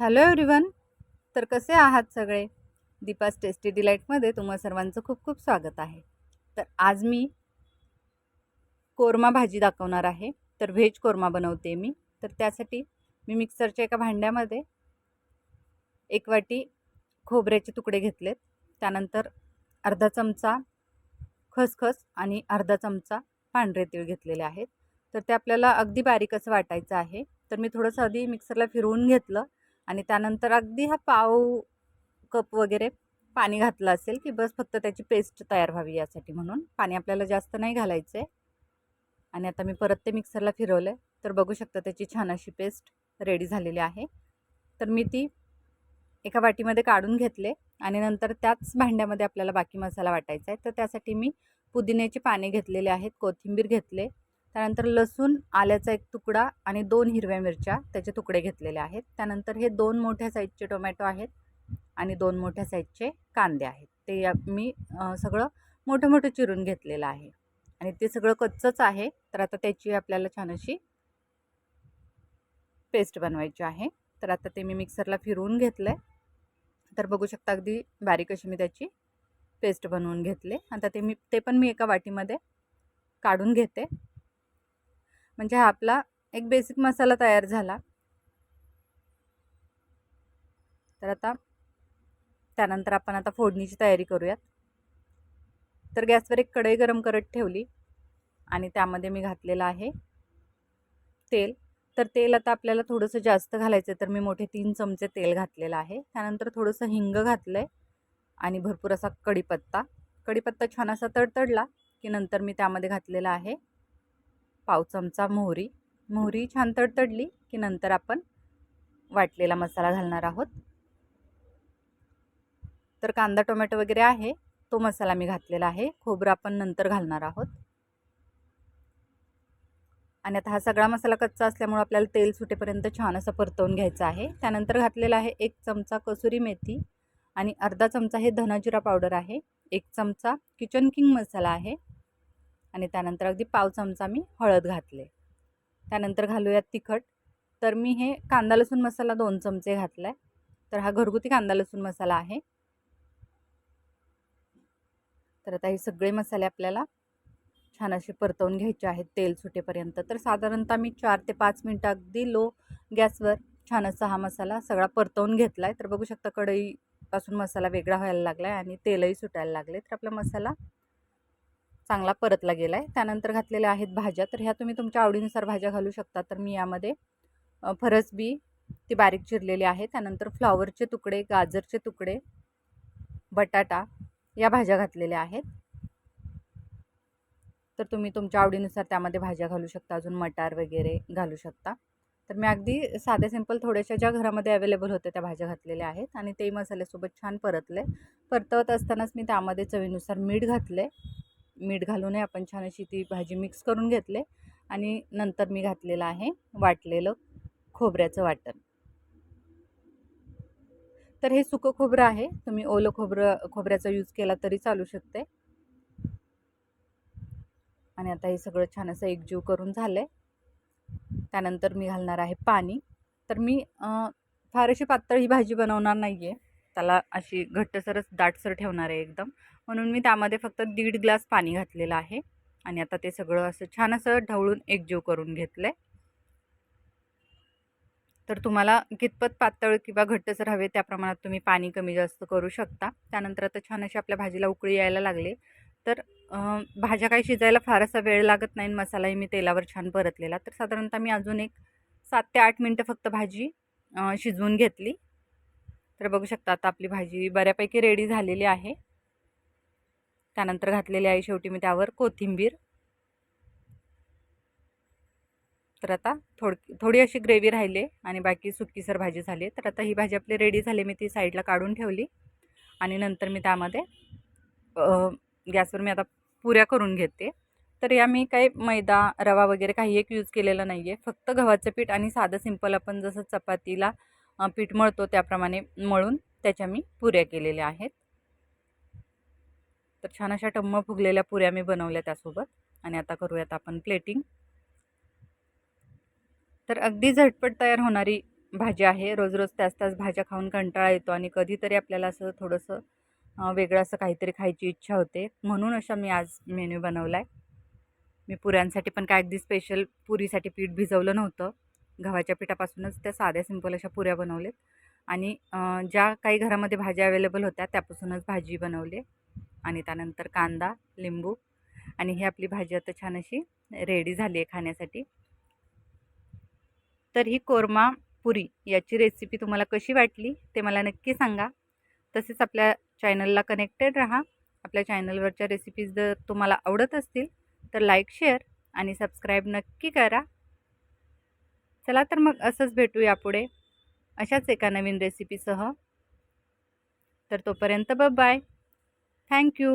Hello everyone तर कसे आहात सगळे? दीपास टेस्टी डिलाईटमध्ये तुम्हा सर्वांचं खूप खूप स्वागत आहे. तर आज मी कोरमा भाजी दाखवणार आहे. तर व्हेज कोरमा बनवते मी. तर त्यासाठी मी मिक्सरच्या एका भांड्यामध्ये एक वाटी खोबऱ्याचे तुकडे घेतलेत. त्यानंतर अर्धा चमचा खसखस आणि अर्धा चमचा पांढरे तीळ घेतलेले आहेत. तर ते आपल्याला अगदी बारीक असं वाटायचं आहे. तर मी थोडंसं आधी मिक्सरला फिरवून घेतलं. आणि त्यानंतर अगदी हा पाव कप वगैरे पाणी घातलं असेल की बस फक्त त्याची पेस्ट तयार व्हावी यासाठी म्हणून. पाणी आपल्याला जास्त नाही घालायचं आहे आणि आता मी परत ते मिक्सरला फिरवलं आहे तर बघू शकता त्याची छान अशी पेस्ट रेडी झालेली आहे. तर मी ती एका वाटीमध्ये काढून घेतले आणि नंतर त्याच भांड्यामध्ये आपल्याला बाकी मसाला वाटायचा आहे. तर त्यासाठी मी पुदिन्याची पाने घेतलेले आहेत. कोथिंबीर घेतले. त्यानंतर लसूण आल्याचा एक तुकडा आणि दोन हिरव्या मिरच्या त्याचे तुकडे घेतलेले आहेत. त्यानंतर हे दोन मोठ्या साईजचे टोमॅटो आहेत आणि दोन मोठ्या साईजचे कांदे आहेत. ते या- मी सगळं मोठं मोठं चिरून घेतलेलं आहे आणि ते सगळं कच्चंच आहे. तर आता त्याची आपल्याला छान अशी पेस्ट बनवायची आहे. तर आता ते मी मिक्सरला फिरवून घेतलं आहे तर बघू शकता अगदी बारीक अशी मी त्याची पेस्ट बनवून घेतले. आता ते मी ते पण मी एका वाटीमध्ये काढून घेते. म्हणजे हा आपला एक बेसिक मसाला तयार झाला. तर आता त्यानंतर आपण आता फोडणीची तयारी करूयात. तर गॅसवर एक कढई गरम करत ठेवली आणि त्यामध्ये मी घातलेलं आहे तेल. तर तेल आता आपल्याला थोडंसं जास्त घालायचं आहे तर मी मोठे तीन चमचे तेल घातलेलं आहे. त्यानंतर थोडंसं हिंग घातलं आहे आणि भरपूर असा कढीपत्ता. कढीपत्ता छान असा तडतडला की नंतर मी त्यामध्ये घातलेला आहे. पाव चमचा मोहरी. मोहरी छान तडतडली की नंतर आपण वाटलेला मसाला घालणार आहोत. तर कांदा टोमॅटो वगैरे आहे तो मसाला मी घातलेला आहे. खोबरं आपण नंतर घालणार आहोत. आणि आता हा सगळा मसाला कच्चा असल्यामुळे आपल्याला तेल सुटेपर्यंत छान असं परतवून घ्यायचं आहे. त्यानंतर घातलेला आहे एक चमचा कसुरी मेथी आणि अर्धा चमचा हे धनाजिरा पावडर आहे. एक चमचा किचन किंग मसाला आहे. आणि त्यानंतर अगदी पाव चमचा मी हळद घातले. त्यानंतर घालूयात तिखट. तर मी हे कांदा लसूण मसाला दोन चमचे घातला आहे तर हा घरगुती कांदा लसूण मसाला आहे. तर आता हे सगळे मसाले आपल्याला छान असे परतवून घ्यायचे आहेत तेल सुटेपर्यंत. तर साधारणतः मी चार ते पाच मिनटं अगदी लो गॅसवर छान असा हा मसाला सगळा परतवून घेतला आहे तर बघू शकता कढईपासून मसाला वेगळा व्हायला लागला आहे आणि तेलही सुटायला लागले. तर आपला मसाला चांगला परतला गेला आहे त्यानंतर घातलेल्या आहेत भाज्या. तर ह्या तुम्ही तुमच्या आवडीनुसार भाज्या घालू शकता. तर मी यामध्ये फरसबी ती बारीक चिरलेली आहे. त्यानंतर फ्लॉवरचे तुकडे गाजरचे तुकडे बटाटा या भाज्या घातलेल्या आहेत. तर तुम्ही तुमच्या आवडीनुसार त्यामध्ये भाज्या घालू शकता. अजून मटार वगैरे घालू शकता. तर मी अगदी साधे सिंपल थोड्याशा ज्या घरामध्ये अवेलेबल होत्या त्या भाज्या घातलेल्या आहेत आणि ते मसाल्यासोबत छान परतले. परतवत असतानाच मी त्यामध्ये चवीनुसार मीठ घातले मीठ घालूनही आपण छान अशी ती भाजी मिक्स करून घेतले आणि नंतर मी घातलेलं आहे वाटलेलं खोबऱ्याचं वाटण. तर हे सुकं खोबरं आहे. तुम्ही ओलं खोबरं खोबऱ्याचा यूज केला तरी चालू शकते. आणि आता हे सगळं छान असं एकजीव करून झालं आहे त्यानंतर मी घालणार आहे पाणी. तर मी फार अशी पातळ ही भाजी बनवणार नाही आहे त्याला अशी घट्टसरच दाटसर ठेवणार आहे एकदम. म्हणून मी त्यामध्ये फक्त दीड ग्लास पाणी घातलेलं आहे. आणि आता ते सगळं असं छान असं ढवळून एकजीव करून घेतलं आहे तर तुम्हाला कितपत पातळ किंवा घट्टसर हवे त्या प्रमाणात तुम्ही पाणी कमी जास्त करू शकता. त्यानंतर आता छान अशी आपल्या भाजीला उकळी यायला लागली. तर भाज्या काही शिजायला फारसा वेळ लागत नाही मसालाही मी तेलावर छान परतलेला. तर साधारणतः मी अजून एक सात ते आठ मिनटं फक्त भाजी शिजवून घेतली. तर बघू शकता आता आपली भाजी बऱ्यापैकी रेडी झालेली आहे. त्यानंतर घातलेली आहे शेवटी मी त्यावर कोथिंबीर. तर आता थोडी थोडी अशी ग्रेव्ही राहिली आणि बाकी सुकीसर भाजी झाली. तर आता ही भाजी आपली रेडी झाली मी ती साईडला काढून ठेवली. आणि नंतर मी त्यामध्ये गॅसवर मी आता पुऱ्या करून घेते. तर या मी काही मैदा रवा वगैरे काही एक यूज केलेला नाही आहे फक्त गव्हाचं पीठ आणि साधं सिंपल आपण जसं चपातीला पीठ मळतो त्याप्रमाणे मळून त्याच्या मी पुऱ्या केलेल्या आहेत. तर छान अशा टम्म फुगलेल्या पुऱ्या मी बनवल्या त्यासोबत. आणि आता करूयात आपण प्लेटिंग तर अगदी झटपट तयार होणारी भाजी आहे. रोज रोज त्याच त्याच भाज्या खाऊन कंटाळा येतो आणि कधीतरी आपल्याला असं थोडंसं वेगळं असं काहीतरी खायची इच्छा होते. म्हणून अशा मी आज मेन्यू बनवला आहे मी पुऱ्यांसाठी पण काय अगदी स्पेशल पुरीसाठी पीठ भिजवलं नव्हतं. गव्हाच्या पिठापासूनच त्या साध्या सिंपल अशा पुऱ्या बनवलेत. आणि ज्या काही घरामध्ये भाज्या अवेलेबल होत्या त्यापासूनच भाजी बनवली आणि त्यानंतर कांदा लिंबू आणि ही आपली भाजी आता छान अशी रेडी झाली आहे खाण्यासाठी. तर ही कोरमा पुरी याची रेसिपी तुम्हाला कशी वाटली ते मला नक्की सांगा. तसेच आपल्या चॅनलला कनेक्टेड राहा. आपल्या चॅनलवरच्या रेसिपीज जर तुम्हाला आवडत असतील तर लाईक शेअर आणि सबस्क्राईब नक्की करा. चला तर मग असंच भेटू यापुढे अशाच एका नवीन रेसिपीसह तर तोपर्यंत बाय থ্যাংক ইউ